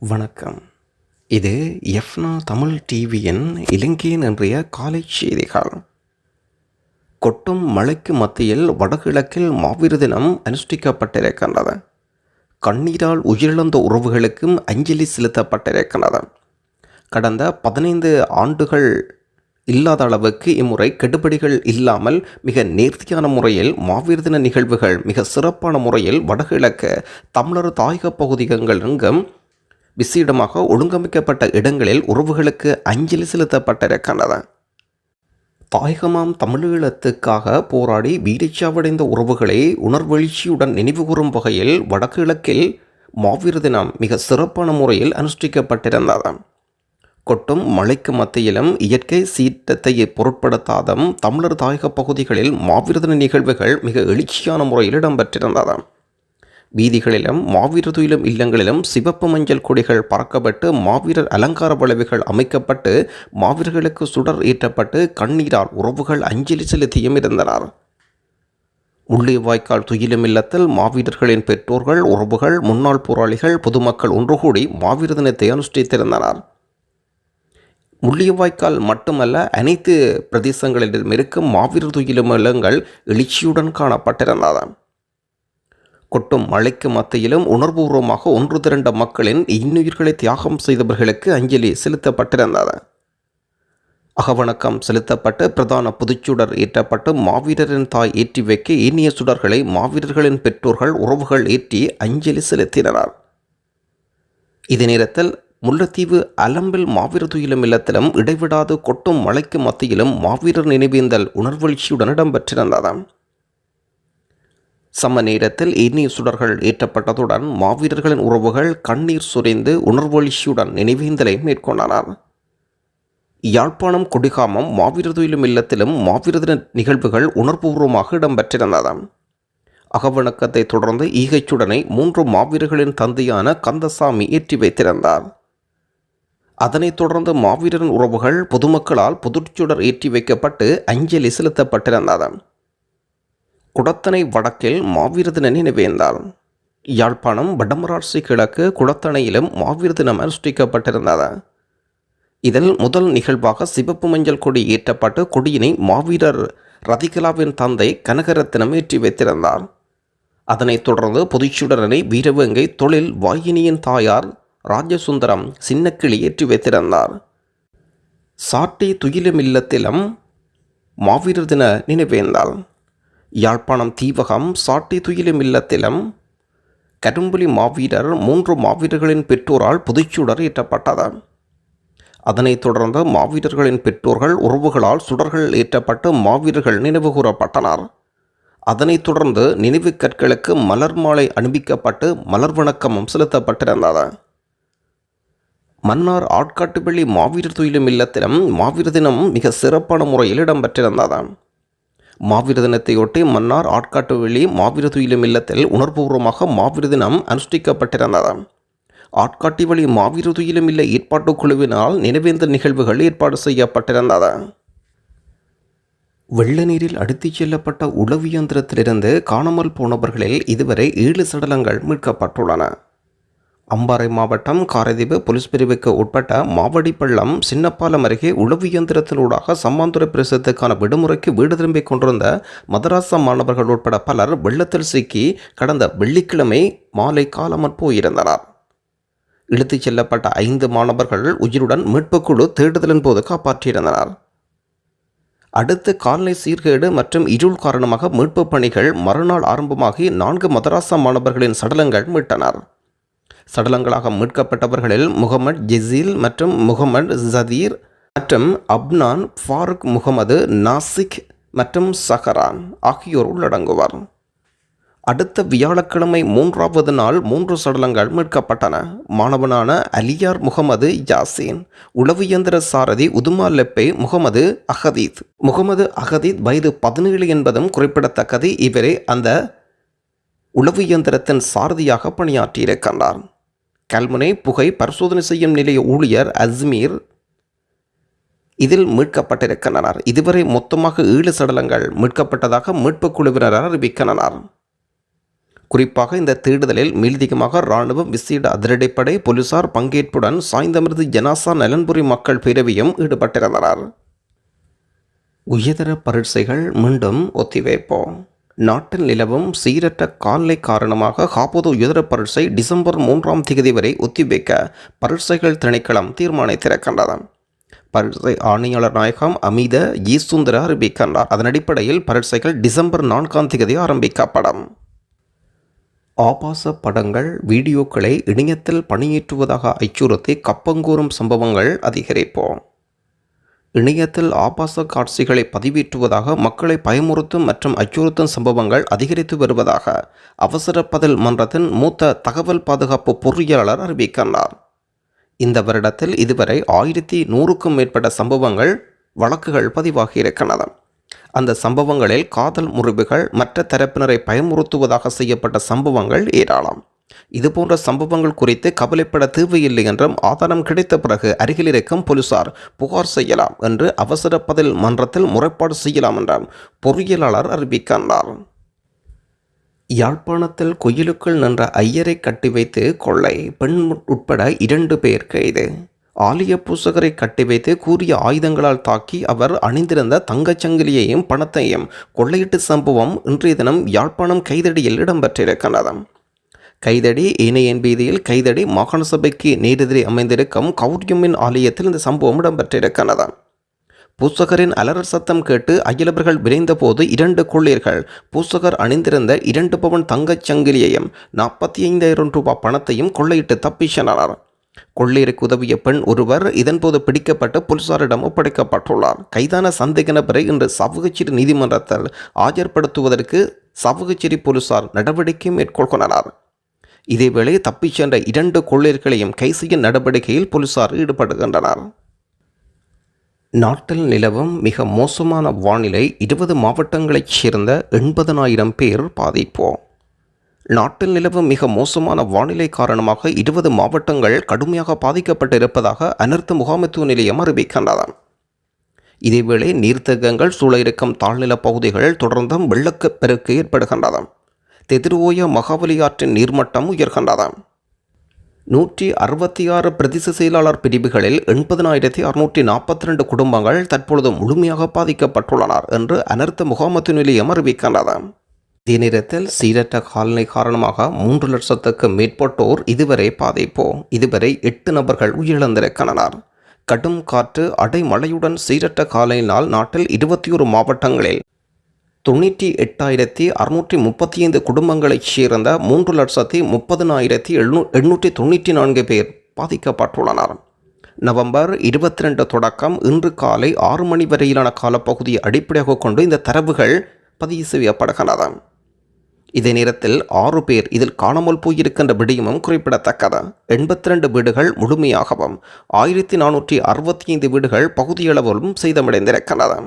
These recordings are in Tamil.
வணக்கம். இது எஃப்னா தமிழ் டிவியின் இலங்கையின் இன்றைய காலை செய்திகள். கொட்டும் மழைக்கு மத்தியில் வடகிழக்கில் மாவீர தினம் அனுஷ்டிக்கப்பட்டிருக்கின்றது. கண்ணீரால் உயிரிழந்த உறவுகளுக்கும் அஞ்சலி செலுத்தப்பட்டிருக்கின்றது. கடந்த பதினைந்து ஆண்டுகள் இல்லாத அளவுக்கு இம்முறை கெடுபடிகள் இல்லாமல் மிக நேர்த்தியான முறையில் மாவீர தின நிகழ்வுகள் மிக சிறப்பான முறையில் வடகிழக்கு தமிழர் தாயக பகுதிகள் எங்கும் விசேடமாக ஒழுங்கமைக்கப்பட்ட இடங்களில் உறவுகளுக்கு அஞ்சலி செலுத்தப்பட்டிருக்கின்றன தாயகமாம் தமிழீழத்துக்காக போராடி வீரச்சாவடைந்த உறவுகளை உணர்வெழுச்சியுடன் நினைவுகூறும் வகையில் வடகிழக்கில் மாவீர தினம் மிக சிறப்பான முறையில் அனுஷ்டிக்கப்பட்டிருந்தது கொட்டும் மழைக்கு மத்தியிலும் இயற்கை சீற்றத்தை பொருட்படுத்தாதம் தமிழர் தாயக பகுதிகளில் மாவீர தின நிகழ்வுகள் மிக எழுச்சியான முறையில் இடம்பெற்றிருந்தது வீதிகளிலும் மாவீரர் துயிலும் இல்லங்களிலும் சிவப்பு மஞ்சள் கொடிகள் பறக்கப்பட்டு மாவீரர் அலங்கார வளைவுகள் அமைக்கப்பட்டு மாவீரர்களுக்கு சுடர் ஏற்றப்பட்டு கண்ணீரால் உறவுகள் அஞ்சலி செலுத்தியும் இருந்தனர். முள்ளிவாய்க்கால் துயிலும் இல்லத்தில் மாவீரர்களின் பெற்றோர்கள் உறவுகள் முன்னாள் போராளிகள் பொதுமக்கள் ஒன்றுகூடி மாவீர தினத்தை அனுஷ்டித்திருந்தனர். முள்ளியவாய்க்கால் மட்டுமல்ல அனைத்து பிரதேசங்களிலும் இருக்கும் மாவீரர் துயிலும் இல்லங்கள் எழுச்சியுடன் காணப்பட்டிருந்தன. கொட்டும் மழைக்கு மத்தியிலும் உணர்வுபூர்வமாக ஒன்று திரண்ட மக்களின் இன்னுயிர்களை தியாகம் செய்தவர்களுக்கு அஞ்சலி செலுத்தப்பட்டிருந்தது. அகவணக்கம் செலுத்தப்பட்டு பிரதான புதுச்சுடர் ஏற்றப்பட்டு மாவீரரின் தாய் ஏற்றி வைக்க ஏனிய சுடர்களை மாவீரர்களின் பெற்றோர்கள் உறவுகள் ஏற்றி அஞ்சலி செலுத்தினர். இதே நேரத்தில் முல்லைத்தீவு அலம்பில் மாவீர துயிலும் இல்லத்திலும் இடைவிடாது கொட்டும் மழைக்கு மத்தியிலும் மாவீரர் நினைவேந்தல் உணர்வெழுச்சியுடன் இடம்பெற்றிருந்தது. சம நேரத்தில் எண்ணெய் சுடர்கள் ஏற்றப்பட்டதுடன் மாவீரர்களின் உறவுகள் கண்ணீர் சுரைந்து உணர்வெழுச்சியுடன் நினைவேந்தலை மேற்கொண்டனர். யாழ்ப்பாணம் கொடிகாமம் மாவீரர் துயிலும் இல்லத்திலும் மாவீர நிகழ்வுகள் உணர்வுபூர்வமாக இடம்பெற்றிருந்தது அகவணக்கத்தை தொடர்ந்து ஈகைச்சுடனை மூன்று மாவீரர்களின் தந்தையான கந்தசாமி ஏற்றி வைத்திருந்தார். அதனைத் தொடர்ந்து மாவீரரின் உறவுகள் பொதுமக்களால் புதுச்சுடர் ஏற்றி வைக்கப்பட்டு அஞ்சலி செலுத்தப்பட்டிருந்தது குடத்தனை வடக்கில் மாவீரதின நினைவேந்தால் யாழ்ப்பாணம் வடமராட்சி கிழக்கு குடத்தனையிலும் மாவீரதினம் அனுஷ்டிக்கப்பட்டிருந்தது இதில் முதல் நிகழ்வாக சிவப்பு மஞ்சள் கொடி ஏற்றப்பட்டு கொடியினை மாவீரர் ரதிகலாவின் தந்தை கனகரத்தினம் ஏற்றி வைத்திருந்தார். அதனைத் தொடர்ந்து பொதுச்சுடரனை வீரவேங்கை தொழில் வாயினியின் தாயார் ராஜசுந்தரம் சின்னக்கிளி ஏற்றி வைத்திருந்தார். சாட்டி துயிலும் இல்லத்திலும் மாவீரர் தின நினைவேந்தாள் யாழ்ப்பாணம் தீவகம் சாட்டி துயிலும் இல்லத்திலும் கரும்புலி மாவீரர் மூன்று மாவீரர்களின் பெற்றோரால் புதுச்சுடர் ஏற்றப்பட்டது. அதனைத் தொடர்ந்து மாவீரர்களின் பெற்றோர்கள் உறவுகளால் சுடர்கள் ஏற்றப்பட்டு மாவீரர்கள் நினைவு கூறப்பட்டனர். அதனைத் தொடர்ந்து நினைவு கற்களுக்கு மலர் மாலை அணிவிக்கப்பட்டு மலர் வணக்கமும் செலுத்தப்பட்டிருந்தது. மன்னார் ஆட்காட்டுப்பள்ளி மாவீரர் துயிலும் இல்லத்திலும் மாவீர தினம் மிக சிறப்பான முறையில் இடம்பெற்றிருந்தது. மாவீர தினத்தையொட்டி மன்னார் ஆட்காட்டுவெளி மாவீர துயிலும் இல்லத்தில் உணர்வுபூர்வமாக மாவீர தினம் அனுஷ்டிக்கப்பட்டிருந்தது. ஆட்காட்டி வழி மாவீர துயிலும் இல்ல ஏற்பாட்டுக் குழுவினால் நினைவேந்த நிகழ்வுகள் ஏற்பாடு செய்யப்பட்டிருந்தது. வெள்ள நீரில் அடித்துச் செல்லப்பட்ட உளவு இயந்திரத்திலிருந்து காணாமல் போனவர்களில் இதுவரை ஏழு சடலங்கள் மீட்கப்பட்டுள்ளன. அம்பாறை மாவட்டம் காரைதீவு போலீஸ் பிரிவுக்கு உட்பட்ட மாவடிப்பள்ளம் சின்னப்பாலம் அருகே உளவு இயந்திரத்தினூடாக சம்மாந்துறை பிரசத்துக்கான விடுமுறைக்கு வீடு திரும்பிக் கொண்டிருந்த மதராசா மாணவர்கள் உட்பட பலர் வெள்ளத்தில் சிக்கி கடந்த வெள்ளிக்கிழமை மாலை காலமற் போயிருந்தனர். இழுத்துச் செல்லப்பட்ட ஐந்து மாணவர்கள் உயிருடன் மீட்புக்குழு தேடுதலின் போது காப்பாற்றியிருந்தனர். அடுத்து கால்நடை சீர்கேடு மற்றும் இருள் காரணமாக மீட்புப் பணிகள் மறுநாள் ஆரம்பமாகி நான்கு மதராசா மாணவர்களின் சடலங்கள் மீட்டனர். சடலங்களாக மீட்கப்பட்டவர்களில் முகமது ஜெசீல் மற்றும் முகமது ஜதீர் மற்றும் அப்னான் ஃபாருக் முகமது நாசிக் மற்றும் சஹரான் ஆகியோர் உள்ளடங்குவர். அடுத்த வியாழக்கிழமை மூன்றாவது நாள் மூன்று சடலங்கள் மீட்கப்பட்டன. மாணவனான அலியார் முகமது யாசின் உளவு இயந்திர சாரதி உதுமா லெப்பை முகமது அகதீத். முகமது அகதீத் வயது பதினேழு என்பதும் குறிப்பிடத்தக்கது. இவரே அந்த உளவு இயந்திரத்தின் சாரதியாக பணியாற்றியிருக்கின்றார். கல்முனை புகை பரிசோதனை செய்யும் நிலைய ஊழியர் அஸ்மீர் இதில் மீட்கப்பட்டிருக்கின்றனர். இதுவரை மொத்தமாக ஏழு சடலங்கள் மீட்கப்பட்டதாக மீட்புக் குழுவினர் அறிவிக்கின்றனர். குறிப்பாக இந்த தேடுதலில் மீள்திகமாக இராணுவம் விசேட அதிரடிப்படை போலீசார் பங்கேற்புடன் சாய்ந்தமிர்து ஜனாசா நலன்புரி மக்கள் பேரவையும் ஈடுபட்டிருந்தனர். உயர்தர பரீட்சைகள் மீண்டும் ஒத்திவைப்போம். நாட்டில் நிலவும் சீரற்ற காலை காரணமாக காப்போது இதர பரீட்சை டிசம்பர் மூன்றாம் தேதி வரை ஒத்திவைக்க பரீட்சைகள் திணைக்களம் தீர்மானித்திருக்கின்றது பரீட்சை ஆணையாளர் நாயகம் அமித ஈசுந்தர அறிவிக்கின்றார். அதன் அடிப்படையில் பரீட்சைகள் டிசம்பர் நான்காம் தேதி ஆரம்பிக்கப்படும். ஆபாச படங்கள் வீடியோக்களை இணையத்தில் பணியேற்றுவதாக அச்சுறுத்தி கப்பங்கூறும் சம்பவங்கள் அதிகரிப்போம். இணையத்தில் ஆபாச காட்சிகளை பதிவேற்றுவதாக மக்களை பயமுறுத்தும் மற்றும் அச்சுறுத்தும் சம்பவங்கள் அதிகரித்து வருவதாக அவசர பதில் மன்றத்தின் மூத்த தகவல் பாதுகாப்பு பொறியாளர் அறிவிக்கின்றார். இந்த வருடத்தில் இதுவரை ஆயிரத்தி நூறுக்கும் மேற்பட்ட சம்பவங்கள் வழக்குகள் பதிவாகியிருக்கின்றன அந்த சம்பவங்களில் காதல் முறிவுகள் மற்ற தரப்பினரை பயமுறுத்துவதாக செய்யப்பட்ட சம்பவங்கள் ஏராளம். இதுபோன்ற சம்பவங்கள் குறித்து கவலைப்பட தேவையில்லை என்றும் ஆதாரம் கிடைத்த பிறகு அருகில் இருக்கும் போலீசார் புகார் செய்யலாம் என்று அவசர பதில் மன்றத்தில் முறைப்பாடு செய்யலாம் என்றும் பொறியியலாளர் அறிவிக்கின்றார். யாழ்ப்பாணத்தில் கோயிலுக்குள் நின்ற ஐயரை கட்டி வைத்து கொள்ளை. பெண் உட்பட இரண்டு பேர் கைது ஆலய பூசகரை கட்டி வைத்து கூறிய ஆயுதங்களால் தாக்கி அவர் அணிந்திருந்த தங்கச்சங்கிலியையும் பணத்தையும் கொள்ளையிட்டு சம்பவம் இன்றைய தினம் யாழ்ப்பாணம் கைதடியில் இடம்பெற்றிருக்கிறது கைதடி இணையின் வீதியில் கைதடி மாகாண சபைக்கு நேரெதிரே அமைந்திருக்கும் கௌரியமின் ஆலயத்தில் இந்த சம்பவம் இடம்பெற்றிருக்கிறது. பூசகரின் அலறல் சத்தம் கேட்டு அயலவர்கள் விரைந்தபோது இரண்டு கொள்ளியர்கள் பூசகர் அணிந்திருந்த இரண்டு பவன் தங்கச் சங்கிலியையும் நாற்பத்தி ஐந்தாயிரம் ரூபாய் பணத்தையும் கொள்ளையிட்டு தப்பி சென்றனர் கொள்ளையருக்கு உதவிய பெண் ஒருவர் இதன்போது பிடிக்கப்பட்டு போலீசாரிடம் ஒப்படைக்கப்பட்டுள்ளார். கைதான சந்தேக நபரை இன்று சவுகச்சிறு நீதிமன்றத்தில் ஆஜர்படுத்துவதற்கு சவுகச்சிறி போலீசார் நடவடிக்கை மேற்கொள்கின்றனர். இதேவேளை தப்பிச் சென்ற இரண்டு கொள்ளையர்களையும் கைசியின் செய்யும் நடவடிக்கையில் போலீசார் ஈடுபடுகின்றனர். நாட்டில் நிலவும் மிக மோசமான வானிலை இருபது மாவட்டங்களைச் சேர்ந்த எண்பதனாயிரம் பேர் பாதிப்பு. நாட்டில் நிலவும் மிக மோசமான வானிலை காரணமாக இருபது மாவட்டங்கள் கடுமையாக பாதிக்கப்பட்டிருப்பதாக அனர்த்த முகாமைத்துவ நிலையம் அறிவிக்கின்றது. இதேவேளை நீர்த்தேக்கங்கள் சூழ இருக்கும் தாழ்நில பகுதிகள் தொடர்ந்தும் வெள்ளக்கப் பெருக்கு ஏற்படுகின்றது. தெதிர்வோய மகாபலி ஆற்றின் நீர்மட்டம் உயர்கின்றது. நூற்றி அறுபத்தி ஆறு பிரதேச செயலாளர் பிரிவுகளில் எண்பதினாயிரத்தி அறுநூற்றி நாற்பத்தி ரெண்டு குடும்பங்கள் தற்பொழுது முழுமையாக பாதிக்கப்பட்டுள்ளனர் என்று அனர்த்த முகாமத்து நிலையம் அறிவிக்கின்றது. இதே நேரத்தில் சீரற்ற காலநிலை காரணமாக மூன்று லட்சத்துக்கு மேற்பட்டோர் இதுவரை பாதிப்போ. இதுவரை எட்டு நபர்கள் உயிரிழந்திருக்கின்றனர். கடும் காற்று அடைமழையுடன் சீரற்ற காலையினால் நாட்டில் இருபத்தி ஒரு மாவட்டங்களில் தொண்ணூற்றி எட்டாயிரத்தி அறுநூற்றி முப்பத்தி ஐந்து குடும்பங்களைச் சேர்ந்த மூன்று லட்சத்தி முப்பதினாயிரத்தி எழுநூ எண்ணூற்றி தொண்ணூற்றி நான்கு பேர் பாதிக்கப்பட்டுள்ளனர். நவம்பர் இருபத்தி ரெண்டு தொடக்கம் இன்று காலை ஆறு மணி வரையிலான காலப்பகுதியை அடிப்படையாக கொண்டு இந்த தரவுகள் பதிவு செய்யப்படுகின்றன. இதே நேரத்தில் ஆறு பேர் இதில் காணாமல் போயிருக்கின்ற விடயமும் குறிப்பிடத்தக்கது. எண்பத்தி ரெண்டு வீடுகள் முழுமையாகவும் ஆயிரத்தி நானூற்றி அறுபத்தி ஐந்து வீடுகள் பகுதியளவிலும் சேதமடைந்திருக்கின்றன.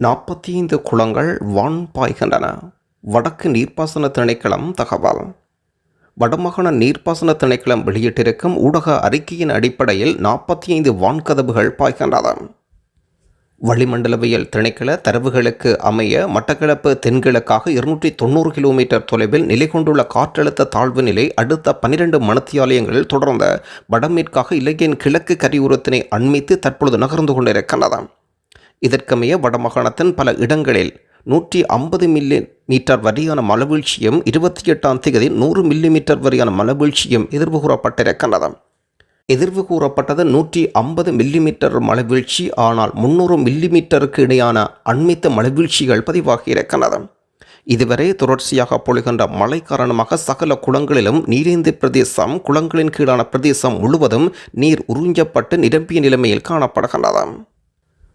நாற்பத்தி ஐந்து குளங்கள் வான் பாய்கின்றன வடக்கு நீர்ப்பாசன திணைக்களம் தகவல். வடமாகாண நீர்ப்பாசன திணைக்களம் வெளியிட்டிருக்கும் ஊடக அறிக்கையின் அடிப்படையில் நாற்பத்தி ஐந்து வான்கதவுகள் பாய்கின்றன. வளிமண்டலவியல் திணைக்கள தரவுகளுக்கு அமைய மட்டக்களப்பு தென்கிழக்காக இருநூற்றி தொண்ணூறு கிலோமீட்டர் தொலைவில் நிலை கொண்டுள்ள காற்றழுத்த தாழ்வு நிலை அடுத்த பனிரெண்டு மணத்தியாலயங்களில் தொடர்ந்த வடமேற்காக இலங்கையின் கிழக்கு கரையோரத்தினை அண்மித்து தற்பொழுது நகர்ந்து கொண்டிருக்கின்றது இதற்கமைய வடமாகாணத்தின் பல இடங்களில் நூற்றி ஐம்பது மில்லி மீட்டர் வரையான மலவீழ்ச்சியும் இருபத்தி எட்டாம் தேதி நூறு மில்லி மீட்டர் வரையான மலவீழ்ச்சியும் எதிர்வு கூறப்பட்டிருக்கின்றது எதிர்வு கூறப்பட்டது நூற்றி ஐம்பது மில்லிமீட்டர் மலவீழ்ச்சி ஆனால் முன்னூறு மில்லிமீட்டருக்கு இடையான அண்மித்த மலவீழ்ச்சிகள் பதிவாகி இருக்கின்றது இதுவரை தொடர்ச்சியாக பொழிகின்ற மழை காரணமாக சகல குளங்களிலும் நீரேந்து பிரதேசம் குளங்களின் கீழான பிரதேசம் முழுவதும் நீர் உறிஞ்சப்பட்டு நிரம்பிய நிலைமையில் காணப்படுகின்றது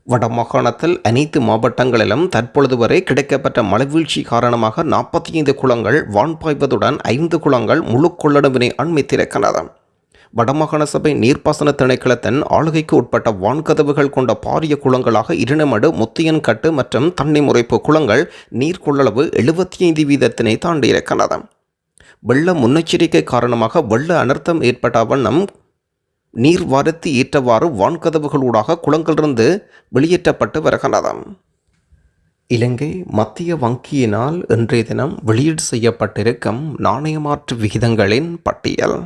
வடமாகாணத்தில் அனைத்து மாவட்டங்களிலும் தற்பொழுது வரை கிடைக்கப்பட்ட மழைவீழ்ச்சி காரணமாக நாற்பத்தி ஐந்து குளங்கள் வான் பாய்வதுடன் ஐந்து குளங்கள் முழு கொள்ளளவினை அண்மித்திருக்கின்றன வடமாகாண சபை நீர்ப்பாசன திணைக்களத்தின் ஆளுகைக்கு உட்பட்ட வான்கதவுகள் கொண்ட பாரிய குளங்களாக இருநமடு முத்தியன்கட்டு மற்றும் தண்ணி முறைப்பு குளங்கள் நீர் கொள்ளளவு எழுபத்தி ஐந்து வீதத்தினை தாண்டியிருக்கின்றன. வெள்ள முன்னெச்சரிக்கை காரணமாக வெள்ள அனர்த்தம் ஏற்பட்ட வண்ணம் நீர் வாரத்து ஏற்றவாறு வான்கதவுகளூடாக குளங்களிலிருந்து வெளியேற்றப்பட்டு வருகிறதாம் இலங்கை மத்திய வங்கியினால் இன்றைய தினம் வெளியீடு செய்யப்பட்டிருக்கும் நாணயமாற்று விகிதங்களின் பட்டியல்.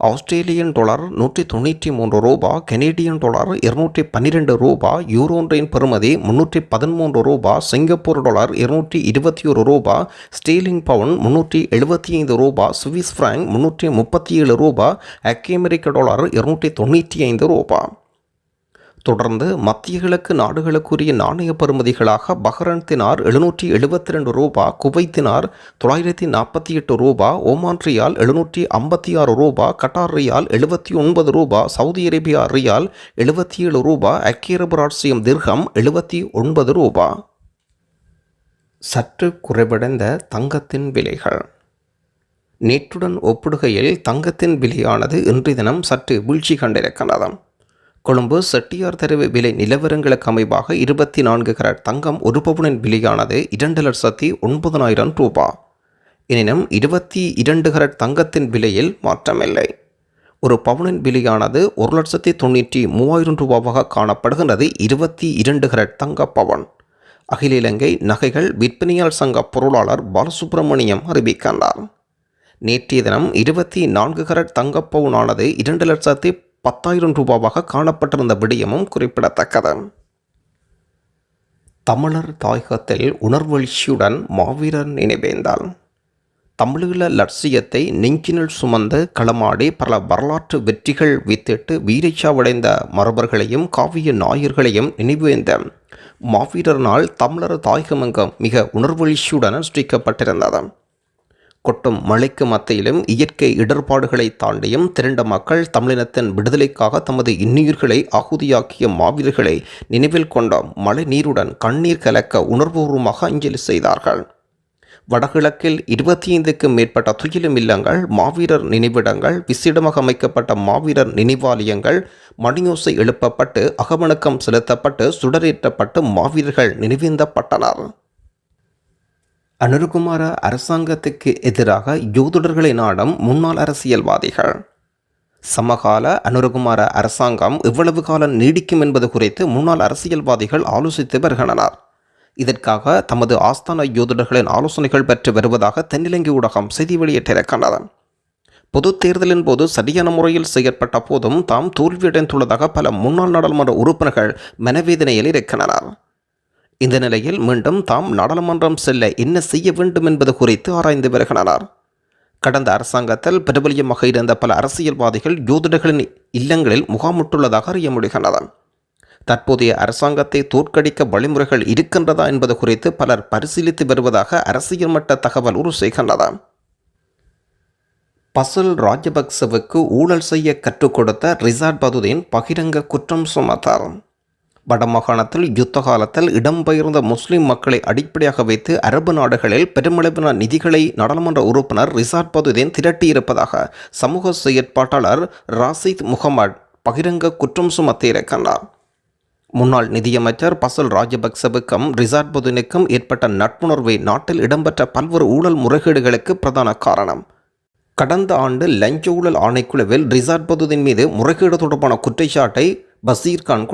ஆஸ்திரேலியன் டாலர் நூற்றி தொண்ணூற்றி மூன்று ரூபா கனேடியன் டாலர் இருநூற்றி பன்னிரெண்டு ரூபா யூரோன்றின் பெறுமதி முன்னூற்றி பதிமூன்று ரூபா சிங்கப்பூர் டாலர் இருநூற்றி இருபத்தி ஒரு ரூபா ஸ்டீலிங் பவுன் முன்னூற்றி எழுபத்தி ஐந்து ரூபா சுவிஸ் ஃப்ராங்க் முன்னூற்றி முப்பத்தி ஏழு ரூபா அக்கி அமெரிக்க டாலர் இருநூற்றி தொண்ணூற்றி ஐந்து ரூபா. தொடர்ந்து மத்திய கிழக்கு நாடுகளுக்குரிய நாணய பெறுமதிகளாக பஹ்ரன்தினார் எழுநூற்றி எழுபத்தி ரெண்டு ரூபா குவைத்தினார் தொள்ளாயிரத்தி நாற்பத்தி எட்டு ரூபா ஓமான் ரியால் எழுநூற்றி ஐம்பத்தி ஆறு ரூபா கட்டார் ரியால் எழுபத்தி ஒன்பது ரூபா சவுதி அரேபியா ரியால் எழுபத்தி ஏழு ரூபா ஐக்கிய திர்கம் எழுபத்தி ஒன்பது ரூபா. சற்று குறைவடைந்த தங்கத்தின் விலைகள். நேற்றுடன் ஒப்பிடுகையில் தங்கத்தின் விலையானது இன்றைய தினம் சற்று வீழ்ச்சி கண்டிருக்கின்றது கொழும்பு செட்டியார் தெருவு விலை நிலவரங்களுக்கு அமைவாக இருபத்தி நான்கு கரட் தங்கம் ஒரு பவுனின் விலையானது இரண்டு லட்சத்தி ஒன்பதனாயிரம் ரூபா. எனினும் இருபத்தி இரண்டு கரட் தங்கத்தின் விலையில் மாற்றமில்லை. ஒரு பவுனின் விலையானது ஒரு லட்சத்தி தொண்ணூற்றி மூவாயிரம் ரூபாவாக காணப்படுகின்றது இருபத்தி இரண்டு கரட் தங்க பவன். அகில இலங்கை நகைகள் விற்பனையாளர் சங்க பொருளாளர் பாலசுப்ரமணியம் அறிவிக்கின்றார். நேற்றைய தினம் இருபத்தி நான்கு கரட் தங்கப்பவுனானது இரண்டு லட்சத்தி பத்தாயிரம் ரூபாவாக காணப்பட்டிருந்த விடயமும் குறிப்பிடத்தக்கது. தமிழர் தாயகத்தில் உணர்வெழுச்சியுடன் மாவீரர் நினைவேந்தால் தமிழீழ லட்சியத்தை நெஞ்சினில் சுமந்து களமாடி பல வரலாற்று வெற்றிகள் வித்திட்டு வீரச்சாவடைந்த மரபர்களையும் காவிய நாயர்களையும் நினைவேந்த மாவீரர் நாள் தமிழர் தாயகமெங்கும் மிக உணர்வெழுச்சியுடன் அனுஷ்டிக்கப்பட்டிருந்தது கொட்டும் மழைக்கு மத்தியிலும் இயற்கை இடர்பாடுகளை தாண்டியும் திரண்ட மக்கள் தமிழினத்தின் விடுதலைக்காக தமது இன்னுயிர்களை ஆகுதியாக்கிய மாவீரர்களை நினைவில் கொண்ட மழை நீருடன் கண்ணீர் கலக்க உணர்வுபூர்வமாக அஞ்சலி செய்தார்கள். வடகிழக்கில் இருபத்தி ஐந்துக்கும் மேற்பட்ட துயிலும் இல்லங்கள் மாவீரர் நினைவிடங்கள் விசிடமாக அமைக்கப்பட்ட மாவீரர் நினைவாலயங்கள் மணியோசை எழுப்பப்பட்டு அகவணக்கம் செலுத்தப்பட்டு சுடரேற்றப்பட்டு மாவீரர்கள் நினைவேந்தப்பட்டனர். அனுருகுமார அரசாங்கத்துக்கு எதிராக யூதுடர்களை நாடும் முன்னாள் அரசியல்வாதிகள். சமகால அனுருகுமார அரசாங்கம் எவ்வளவு காலம் நீடிக்கும் என்பது குறித்து முன்னாள் அரசியல்வாதிகள் ஆலோசித்து வருகின்றனர். இதற்காக தமது ஆஸ்தான யோதுடர்களின் ஆலோசனைகள் பெற்று வருவதாக தென்னிலங்கை ஊடகம் செய்தி வெளியிட்டிருக்கின்றது. பொது தேர்தலின் போது சரியான முறையில் செயற்பட்ட போதும் தாம் தோல்வியடைந்துள்ளதாக பல முன்னாள் நாடாளுமன்ற உறுப்பினர்கள் மனவேதனையில் இருக்கின்றனர். இந்த நிலையில் மீண்டும் தாம் நாடாளுமன்றம் செல்ல என்ன செய்ய வேண்டும் என்பது குறித்து ஆராய்ந்து வருகிறார். கடந்த அரசாங்கத்தில் பிரபலியமாக இருந்த பல அரசியல்வாதிகள் யோதிடர்களின் இல்லங்களில் முகாமிட்டுள்ளதாக அறிய முடிகின்றன தற்போதைய அரசாங்கத்தை தோற்கடிக்க வழிமுறைகள் இருக்கின்றதா என்பது குறித்து பலர் பரிசீலித்து வருவதாக அரசியல் மட்ட தகவல் உறுதி செய்கின்றன. பசல் ராஜபக்சவுக்கு ஊழல் செய்ய கற்றுக் கொடுத்த ரிசார்ட் பதுதீன் பகிரங்க குற்றம் சுமத்தார். வடமாகாணத்தில் யுத்த காலத்தில் இடம்பெயர்ந்த முஸ்லிம் மக்களை அடிப்படையாக வைத்து அரபு நாடுகளில் பெருமளவிலான நிதிகளை நாடாளுமன்ற உறுப்பினர் ரிசார்ட் பதுதீன் திரட்டியிருப்பதாக சமூக செயற்பாட்டாளர் ராசித் முகமது பகிரங்க குற்றம் சுமத்தியிருக்கிறார் முன்னாள் நிதியமைச்சர் பசல் ராஜபக்சவுக்கும் ரிசார்ட் பதுனுக்கும் ஏற்பட்ட நட்புணர்வை நாட்டில் இடம்பெற்ற பல்வேறு ஊழல் முறைகேடுகளுக்கு பிரதான காரணம். கடந்த ஆண்டு லஞ்ச ஊழல் ஆணைக்குழுவில் ரிசார்ட் பதுதின் மீது முறைகேடு தொடர்பான குற்றச்சாட்டை பசீர்கான்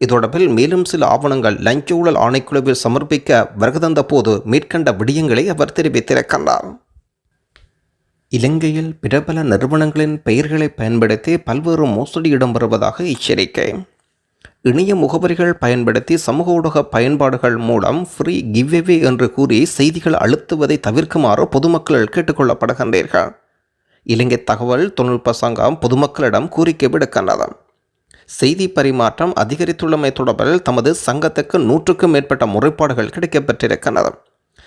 இதொடர்பில் மேலும் சில ஆவணங்கள் லஞ்ச ஊழல் ஆணைக்குழுவில் சமர்ப்பிக்க வருகதந்த போது மேற்கண்ட விடயங்களை அவர் தெரிவித்திருக்கின்றார். இலங்கையில் பிரபல நிறுவனங்களின் பெயர்களை பயன்படுத்தி பல்வேறு மோசடி இடம்பெறுவதாக எச்சரிக்கை. இணைய முகவரிகள் பயன்படுத்தி சமூக ஊடக பயன்பாடுகள் மூலம் ஃப்ரீ கிவ்வே என்று கூறி செய்திகள் அழுத்துவதை தவிர்க்குமாறு பொதுமக்கள் கேட்டுக்கொள்ளப்படுகின்றீர்கள் இலங்கை தகவல் தொழில்நுட்ப சங்கம் பொதுமக்களிடம் கோரிக்கை விடுக்கின்றது. செய்தி பரிமாற்றம் அதிகரித்துள்ளமை தொடர்பில் தமது சங்கத்துக்கு நூற்றுக்கும் மேற்பட்ட முறைப்பாடுகள் கிடைக்கப்பெற்றிருக்கிறது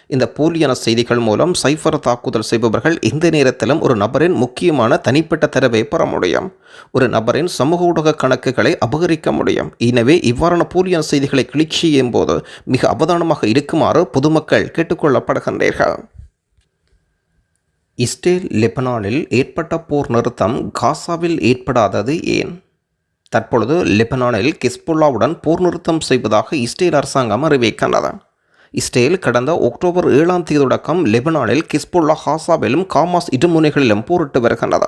இந்த போலியான செய்திகள் மூலம் சைஃபர் தாக்குதல் செய்பவர்கள் இந்த நேரத்திலும் ஒரு நபரின் முக்கியமான தனிப்பட்ட தரவை பெற முடியும். ஒரு நபரின் சமூக ஊடக கணக்குகளை அபகரிக்க முடியும். எனவே இவ்வாறான போலியான செய்திகளை கிளிக் செய்யும் போது மிக அவதானமாக இருக்குமாறு பொதுமக்கள் கேட்டுக்கொள்ளப்படுகின்றீர்கள். இஸ்ரேல் லெபனானில் ஏற்பட்ட போர் நிறுத்தம் காசாவில் ஏற்படாதது ஏன்? தற்பொழுது லெபனானில் கிஸ்புல்லாவுடன் போர் நிறுத்தம் செய்வதாக இஸ்ரேல் அரசாங்கம் அறிவிக்கின்றது. இஸ்ரேல் கடந்த அக்டோபர் ஏழாம் தேதி தொடக்கம் லெபனானில் கிஸ்புல்லா ஹாசாவிலும் காமாஸ் இருமுனைகளிலும் போரிட்டு வருகின்றது.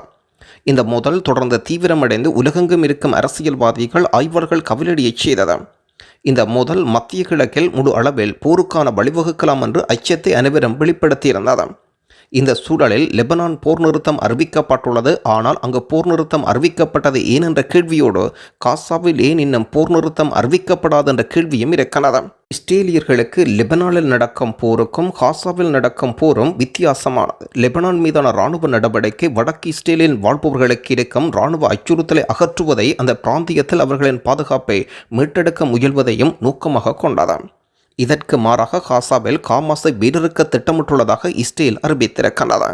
இந்த மோதல் தொடர்ந்து தீவிரமடைந்து உலகெங்கும் இருக்கும் அரசியல்வாதிகள் ஆய்வர்கள் கவலடியைச் செய்தது. இந்த மோதல் மத்திய கிழக்கில் முழு அளவில் போருக்கான வழிவகுக்கலாம் என்று அச்சத்தை அனைவரும் வெளிப்படுத்தியிருந்தது. இந்த சூழலில் லெபனான் போர் நிறுத்தம் அறிவிக்கப்பட்டுள்ளது. ஆனால் அங்கு போர் நிறுத்தம் அறிவிக்கப்பட்டது ஏன் என்ற கேள்வியோடு காசாவில் ஏன் இன்னும் போர் நிறுத்தம் அறிவிக்கப்படாது என்ற கேள்வியும் இருக்கிறது. இஸ்ரேலியர்களுக்கு லெபனானில் நடக்கும் போருக்கும் காசாவில் நடக்கும் போரும் வித்தியாசமானது. லெபனான் மீதான இராணுவ நடவடிக்கை வடக்கு இஸ்ரேலில் வாழ்பவர்களுக்கு இருக்கும் இராணுவ அச்சுறுத்தலை அகற்றுவதை அந்த பிராந்தியத்தில் அவர்களின் பாதுகாப்பை மீட்டெடுக்க முயல்வதையும் நோக்கமாக கொண்டதான் இதற்கு மாறாக காசாவில் காமாஸை வீடறுக்க திட்டமிட்டுள்ளதாக இஸ்ரேல் அறிவித்திருக்கிறது.